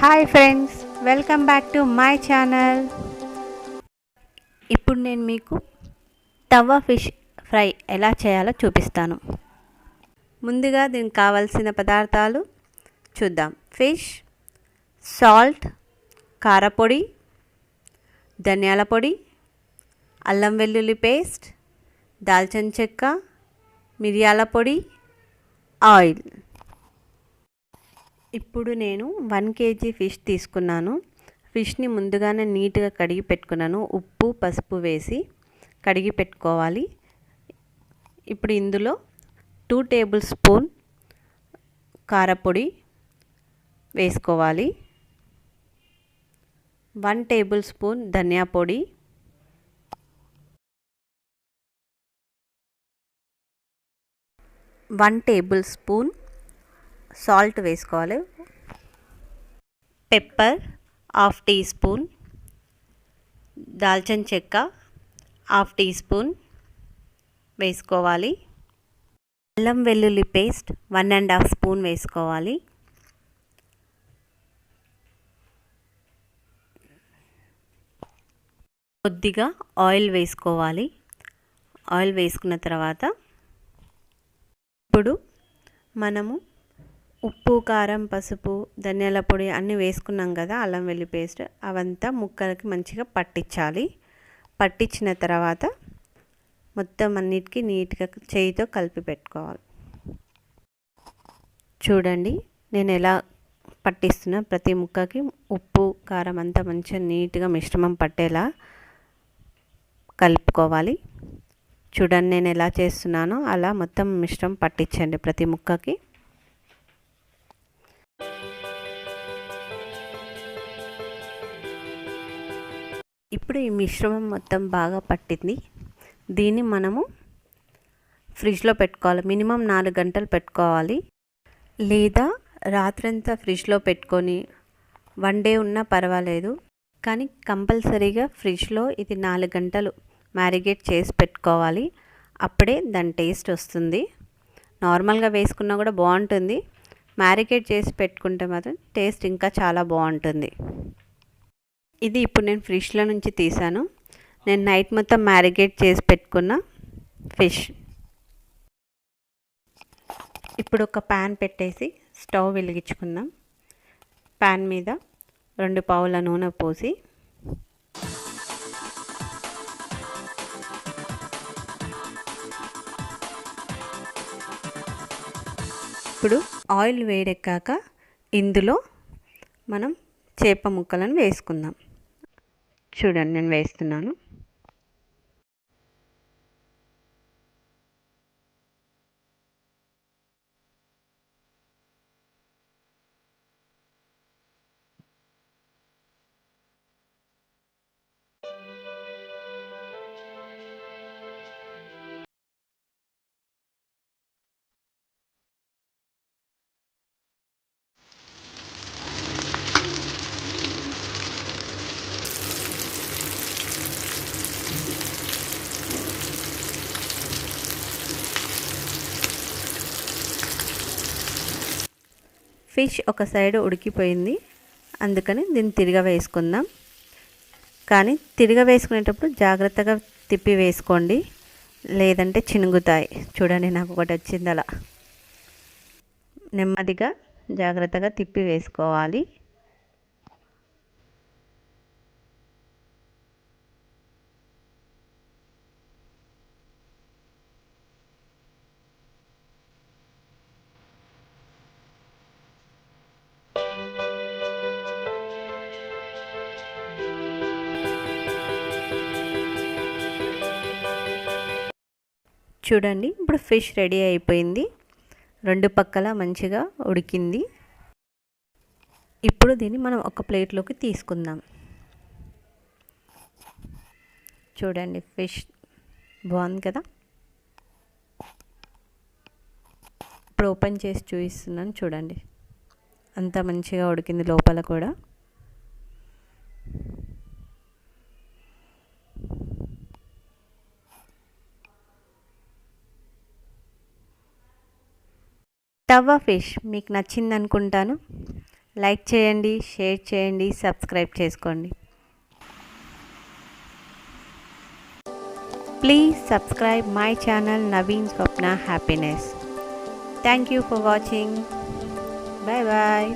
Hi friends welcome back to my channel ఇప్పుడు నేను మీకు తవ్వ ఫిష్ ఫ్రై ఎలా చేయాలో చూపిస్తాను. ముందుగా దీనికి కావాల్సిన పదార్థాలు చూద్దాం. ఫిష్ సాల్ట్ కారపొడి ధనియాల పొడి అల్లం వెల్లుల్లి పేస్ట్ దాల్చిన చెక్క మిరియాల పొడి ఆయిల్. ఇప్పుడు నేను వన్ కేజీ ఫిష్ తీసుకున్నాను. ఫిష్ని ముందుగానే నీట్గా కడిగి పెట్టుకున్నాను. ఉప్పు పసుపు వేసి కడిగి పెట్టుకోవాలి. ఇప్పుడు ఇందులో టూ టేబుల్ స్పూన్ కారపొడి వేసుకోవాలి. వన్ టేబుల్ స్పూన్ ధనియా పొడి. వన్ టేబుల్ స్పూన్ సాల్ట్ వేసుకోవాలి. Pepper half teaspoon. దాల్చిన చెక్క హాఫ్ టీ స్పూన్ వేసుకోవాలి. అల్లం వెల్లుల్లి paste one and half spoon వేసుకోవాలి. కొద్దిగా ఆయిల్ వేసుకోవాలి. ఆయిల్ వేసుకున్న తర్వాత ఇప్పుడు మనము ఉప్పు కారం పసుపు ధనియాల పొడి అన్నీ వేసుకున్నాం కదా అల్లం వెల్లి పేస్ట్ అవంతా ముక్కలకి మంచిగా పట్టించాలి. పట్టించిన తర్వాత మొత్తం అన్నిటికీ నీట్గా చేయితో కలిపి పెట్టుకోవాలి. చూడండి నేను ఎలా పట్టిస్తున్నా ప్రతి ముక్కకి ఉప్పు కారం అంతా మంచిగా నీట్గా మిశ్రమం పట్టేలా కలుపుకోవాలి. చూడండి నేను ఎలా చేస్తున్నానో అలా మొత్తం మిశ్రమం పట్టించండి ప్రతి ముక్కకి. ఇప్పుడు ఈ మిశ్రమం మొత్తం బాగా పట్టింది. దీన్ని మనము ఫ్రిడ్జ్లో పెట్టుకోవాలి. మినిమం నాలుగు గంటలు పెట్టుకోవాలి. లేదా రాత్రంతా ఫ్రిడ్జ్లో పెట్టుకొని వన్ డే ఉన్నా పర్వాలేదు. కానీ కంపల్సరీగా ఫ్రిడ్జ్లో ఇది నాలుగు గంటలు మ్యారిగేట్ చేసి పెట్టుకోవాలి. అప్పుడే దాని టేస్ట్ వస్తుంది. నార్మల్గా వేసుకున్నా కూడా బాగుంటుంది. మ్యారిగేట్ చేసి పెట్టుకుంటే మాత్రం టేస్ట్ ఇంకా చాలా బాగుంటుంది. ఇది ఇప్పుడు నేను ఫ్రిడ్జ్లో నుంచి తీసాను. నేను నైట్ మొత్తం మ్యారిగేట్ చేసి పెట్టుకున్న ఫిష్. ఇప్పుడు ఒక ప్యాన్ పెట్టేసి స్టవ్ వెలిగించుకుందాం. ప్యాన్ మీద రెండు పావుల నూనె పోసి ఇప్పుడు ఆయిల్ వేడెక్కాక ఇందులో మనం చేప ముక్కలను వేసుకుందాం. చూడండి నేను వేస్తున్నాను. ఫిష్ ఒక సైడ్ ఉడికిపోయింది. అందుకని దీన్ని తిరగ వేసుకుందాం. కానీ తిరగ వేసుకునేటప్పుడు జాగ్రత్తగా తిప్పి వేసుకోండి. లేదంటే చినుగుతాయి. చూడండి నాకు ఒకటి వచ్చింది అలా. నెమ్మదిగా జాగ్రత్తగా తిప్పి వేసుకోవాలి. చూడండి. ఇప్పుడు ఫిష్ రెడీ అయిపోయింది. రెండు పక్కల మంచిగా ఉడికింది. ఇప్పుడు దీన్ని మనం ఒక ప్లేట్లోకి తీసుకుందాం. చూడండి ఫిష్ బాగుంది కదా. ఇప్పుడు ఓపెన్ చేసి చూపిస్తున్నాను చూడండి. అంత మంచిగా ఉడికింది లోపల కూడా. తవ్వ ఫిష్ మీకు నచ్చింది అనుకుంటాను లైక్ చేయండి షేర్ చేయండి సబ్స్క్రైబ్ చేసుకోండి. Please subscribe my channel Naveen Swapna happiness. Thank you for watching. Bye bye